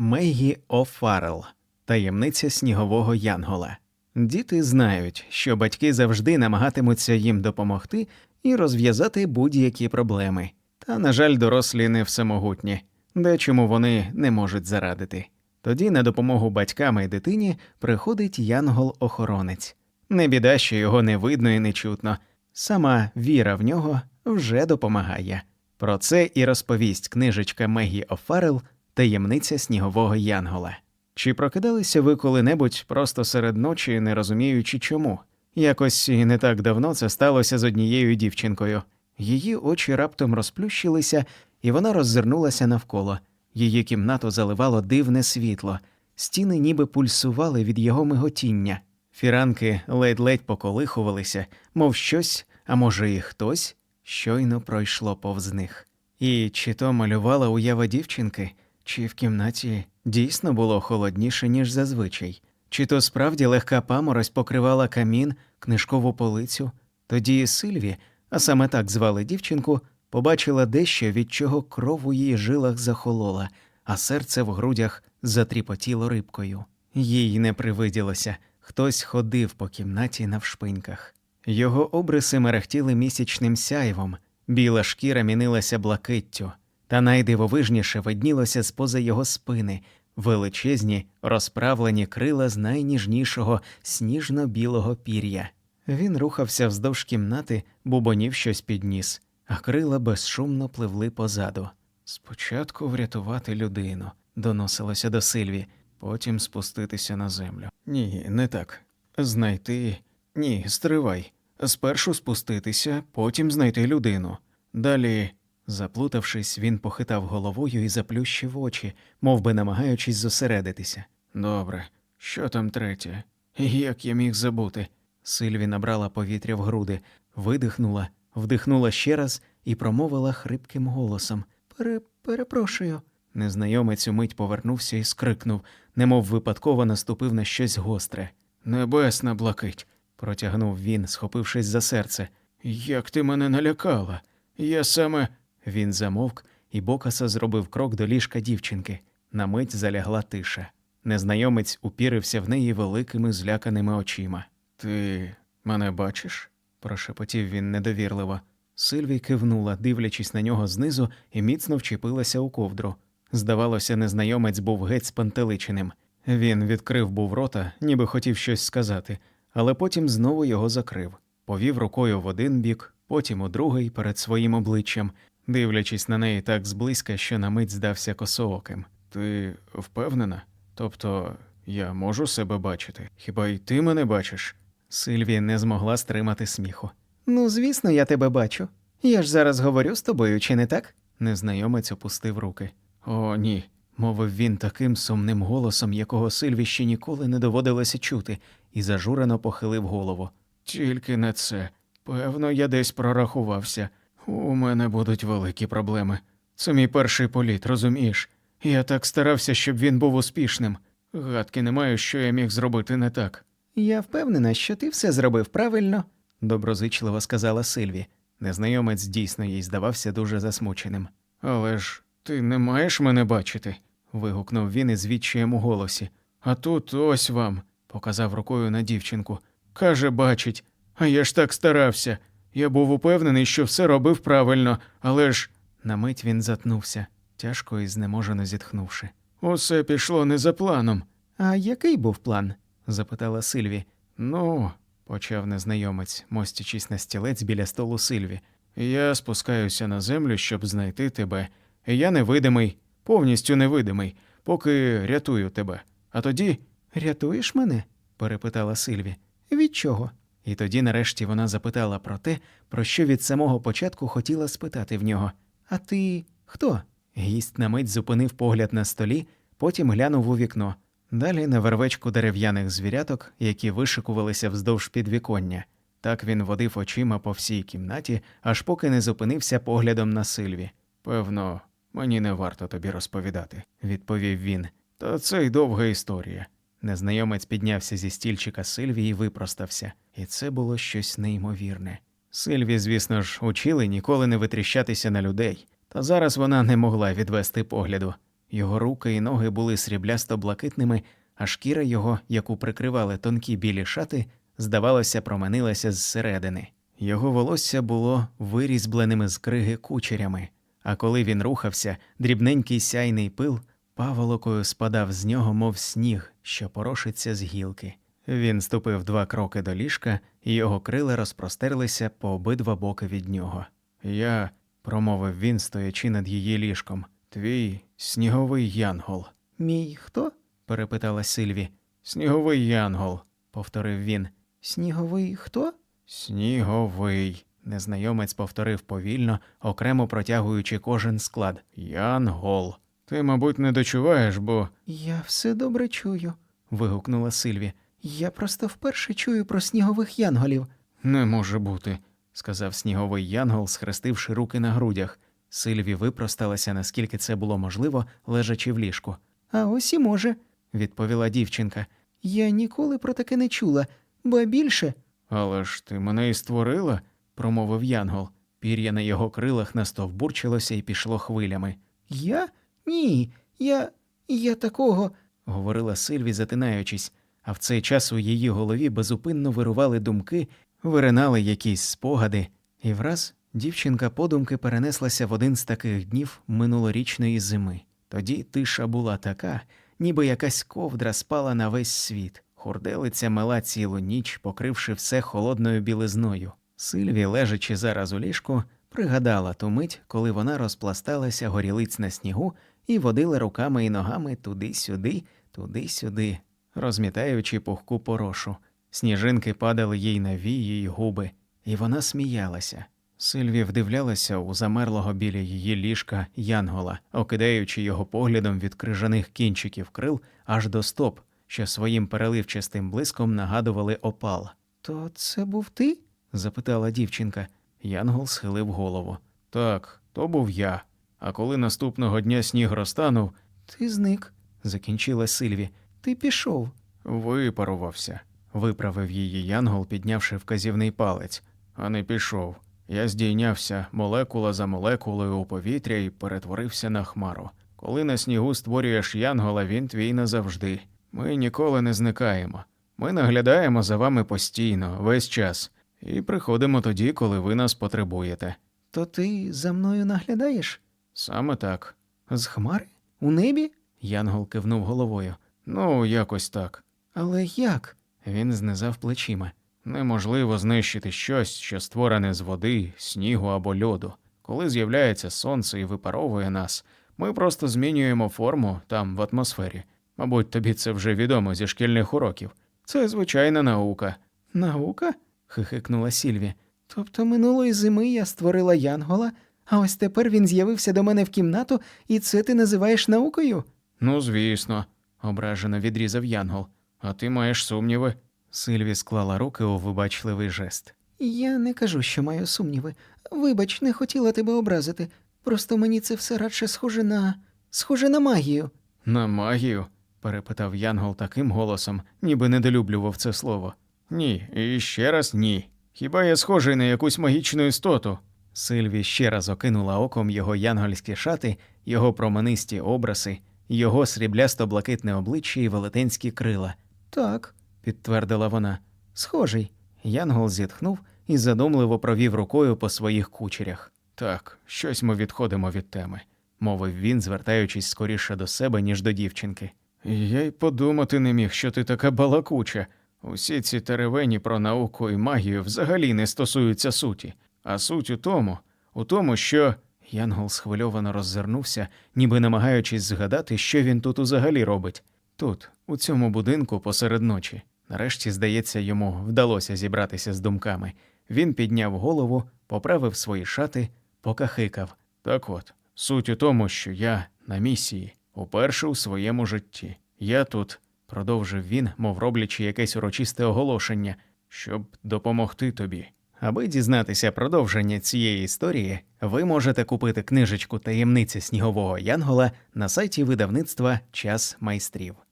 Мегі О'Фаррелл Таємниця снігового Янгола. Діти знають, що батьки завжди намагатимуться їм допомогти і розв'язати будь-які проблеми. Та, на жаль, дорослі не всемогутні, дечому вони не можуть зарадити. Тоді на допомогу батькам і дитині приходить янгол-охоронець. Не біда, що його не видно і не чутно. Сама віра в нього вже допомагає. Про це і розповість книжечка Мегі О'Фаррелл Таємниця снігового Янгола. Чи прокидалися ви коли-небудь просто серед ночі, не розуміючи чому? Якось не так давно це сталося з однією дівчинкою. Її очі раптом розплющилися, і вона роззирнулася навколо. Її кімнату заливало дивне світло, стіни ніби пульсували від його миготіння. Фіранки ледь-ледь поколихувалися, мов щось, а може, і хтось щойно пройшло повз них. І чи то малювала уява дівчинки, чи в кімнаті дійсно було холодніше, ніж зазвичай, чи то справді легка паморозь покривала камін, книжкову полицю. Тоді Сильві, а саме так звали дівчинку, побачила дещо, від чого кров у її жилах захолола, а серце в грудях затріпотіло рибкою. Їй не привиділося, хтось ходив по кімнаті навшпиньках. Його обриси мерехтіли місячним сяйвом, біла шкіра мінилася блакиттю, та найдивовижніше виднілося з поза його спини величезні, розправлені крила з найніжнішого сніжно-білого пір'я. Він рухався вздовж кімнати, бубонів щось підніс, а крила безшумно пливли позаду. Спочатку врятувати людину, доносилося до Сильві, потім спуститися на землю. Ні, не так. Знайти. Ні, стривай. Спершу спуститися, потім знайти людину. Далі, заплутавшись, він похитав головою і заплющив очі, мов би намагаючись зосередитися. Добре, що там третє? Як я міг забути? Сильві набрала повітря в груди, видихнула, вдихнула ще раз і промовила хрипким голосом. Пере... перепрошую. Незнайомець умить повернувся і скрикнув, немов випадково наступив на щось гостре. Небесна блакить, протягнув він, схопившись за серце. Як ти мене налякала? Я саме. Він замовк, і Бокаса зробив крок до ліжка дівчинки. На мить залягла тиша. Незнайомець упірився в неї великими зляканими очима. Ти мене бачиш? прошепотів він недовірливо. Сильвій кивнула, дивлячись на нього знизу, і міцно вчепилася у ковдру. Здавалося, незнайомець був геть спантеличеним. Він відкрив був рота, ніби хотів щось сказати, але потім знову його закрив, повів рукою в один бік, потім у другий перед своїм обличчям, дивлячись на неї так зблизька, що на мить здався косооким. Ти впевнена? Тобто я можу себе бачити? Хіба й ти мене бачиш? Сильвія не змогла стримати сміху. Ну, звісно, я тебе бачу. Я ж зараз говорю з тобою, чи не так? Незнайомець опустив руки. О, ні, мовив він таким сумним голосом, якого Сильві ще ніколи не доводилося чути, і зажурено похилив голову. Тільки не це. Певно, я десь прорахувався. У мене будуть великі проблеми. Це мій перший політ, розумієш? Я так старався, щоб він був успішним. Гадки не маю, що я міг зробити не так. Я впевнена, що ти все зробив правильно, доброзичливо сказала Сильві. Незнайомець дійсно їй здавався дуже засмученим. Але ж ти не маєш мене бачити. вигукнув він із відчаєм у голосі. А тут ось вам, показав рукою на дівчинку. Каже, бачить, а я ж так старався. Я був упевнений, що все робив правильно, але ж. На мить він затнувся, тяжко і знеможено зітхнувши. Усе пішло не за планом. А який був план? запитала Сильві. Ну, почав незнайомець, мостячись на стілець біля столу Сильві. Я спускаюся на землю, щоб знайти тебе. Я невидимий, повністю невидимий, поки рятую тебе. А тоді. Рятуєш мене? перепитала Сильві. Від чого? І тоді, нарешті, вона запитала про те, про що від самого початку хотіла спитати в нього. А ти хто? Гість на мить зупинив погляд на столі, потім глянув у вікно. Далі на вервечку дерев'яних звіряток, які вишикувалися вздовж підвіконня. Так він водив очима по всій кімнаті, аж поки не зупинився поглядом на Сильві. Певно, мені не варто тобі розповідати, відповів він. Та це й довга історія. Незнайомець піднявся зі стільчика Сильві і випростався, і це було щось неймовірне. Сильві, звісно ж, учили ніколи не витріщатися на людей, та зараз вона не могла відвести погляду. Його руки і ноги були сріблясто-блакитними, а шкіра його, яку прикривали тонкі білі шати, здавалося, променилася зсередини. Його волосся було вирізбленими з криги кучерями, а коли він рухався, дрібненький сяйний пил паволокою спадав з нього, мов сніг, що порошиться з гілки. Він ступив два кроки до ліжка, і його крила розпростерлися по обидва боки від нього. Я, промовив він, стоячи над її ліжком, твій сніговий янгол. Мій хто? перепитала Сильві. Сніговий янгол, повторив він. Сніговий хто? Сніговий. Незнайомець повторив повільно, окремо протягуючи кожен склад. Янгол. Ти, мабуть, не дочуваєш, бо. Я все добре чую. вигукнула Сильві. Я просто вперше чую про снігових янголів. Не може бути, сказав сніговий янгол, схрестивши руки на грудях. Сильві випросталася, наскільки це було можливо, лежачи в ліжку. А ось і може, відповіла дівчинка. Я ніколи про таке не чула, бо більше. Але ж ти мене і створила, промовив янгол. Пір'я на його крилах настовбурчилося і пішло хвилями. Я? Ні, я. я такого, говорила Сильві, затинаючись, а в цей час у її голові безупинно вирували думки, виринали якісь спогади, і враз дівчинка подумки перенеслася в один з таких днів минулорічної зими. Тоді тиша була така, ніби якась ковдра спала на весь світ. Хурделиця мела цілу ніч, покривши все холодною білизною. Сильві, лежачи зараз у ліжку, пригадала ту мить, коли вона розпласталася горілиць на снігу і водила руками і ногами туди-сюди, туди-сюди, розмітаючи пухку порошу. Сніжинки падали їй на вії й губи, і вона сміялася. Сильві вдивлялася у замерлого біля її ліжка янгола, окидаючи його поглядом від крижаних кінчиків крил аж до стоп, що своїм переливчастим блиском нагадували опал. То це був ти? запитала дівчинка. Янгол схилив голову. Так, то був я. А коли наступного дня сніг розтанув, ти зник, закінчила Сильві. Ти пішов. Випарувався, виправив її Янгол, піднявши вказівний палець, а не пішов. Я здійнявся молекула за молекулою у повітря і перетворився на хмару. Коли на снігу створюєш янгола, він твій назавжди. Ми ніколи не зникаємо. Ми наглядаємо за вами постійно, весь час, і приходимо тоді, коли ви нас потребуєте. То ти за мною наглядаєш? Саме так. З хмари? У небі? Янгол кивнув головою. Ну, якось так. Але як? Він знизав плечима. Неможливо знищити щось, що створене з води, снігу або льоду. Коли з'являється сонце і випаровує нас, ми просто змінюємо форму там в атмосфері. Мабуть, тобі це вже відомо зі шкільних уроків. Це звичайна наука. Наука? хихикнула Сільві. Тобто минулої зими я створила Янгола, а ось тепер він з'явився до мене в кімнату, і це ти називаєш наукою? Ну, звісно, ображено відрізав Янгол. А ти маєш сумніви? Сильві склала руки у вибачливий жест. Я не кажу, що маю сумніви. Вибач, не хотіла тебе образити. Просто мені це все радше схоже на. схоже на магію. На магію? перепитав Янгол таким голосом, ніби недолюблював це слово. Ні, і ще раз ні. Хіба я схожий на якусь магічну істоту? Сильві ще раз окинула оком його янгольські шати, його променисті образи, його сріблясто-блакитне обличчя і велетенські крила. Так, підтвердила вона. Схожий. Янгол зітхнув і задумливо провів рукою по своїх кучерях. Так, щось ми відходимо від теми, мовив він, звертаючись скоріше до себе, ніж до дівчинки. Я й подумати не міг, що ти така балакуча. Усі ці теревені про науку і магію взагалі не стосуються суті, а суть у тому, у тому, що. Янгол схвильовано роззирнувся, ніби намагаючись згадати, що він тут взагалі робить. Тут, у цьому будинку, посеред ночі. Нарешті, здається, йому вдалося зібратися з думками. Він підняв голову, поправив свої шати, покахикав. Так от, суть у тому, що я на місії, уперше у своєму житті. Я тут, продовжив він, мов роблячи якесь урочисте оголошення, щоб допомогти тобі. Аби дізнатися продовження цієї історії, ви можете купити книжечку Таємниці снігового Янгола на сайті видавництва Час майстрів.